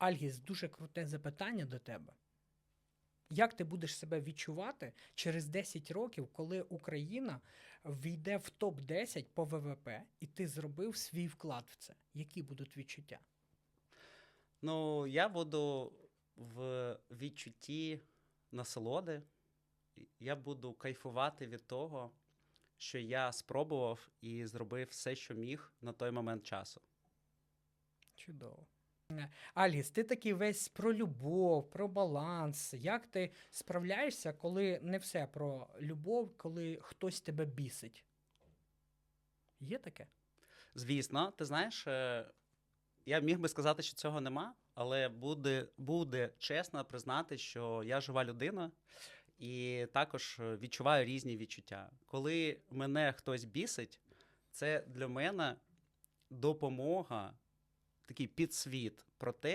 Альгіс, дуже круте запитання до тебе. Як ти будеш себе відчувати через 10 років, коли Україна війде в топ-10 по ВВП, і ти зробив свій вклад в це? Які будуть відчуття? Ну, я буду в відчутті насолоди. Я буду кайфувати від того, що я спробував і зробив все, що міг на той момент часу. Чудово. Е, Альгіс, ти такий весь про любов, про баланс. Як ти справляєшся, коли не все про любов, коли хтось тебе бісить? Є таке? Звісно, ти знаєш, е, я міг би сказати, що цього нема, але буде, буде чесно признати, що я жива людина і також відчуваю різні відчуття. Коли мене хтось бісить, це для мене допомога, такий підсвіт про те,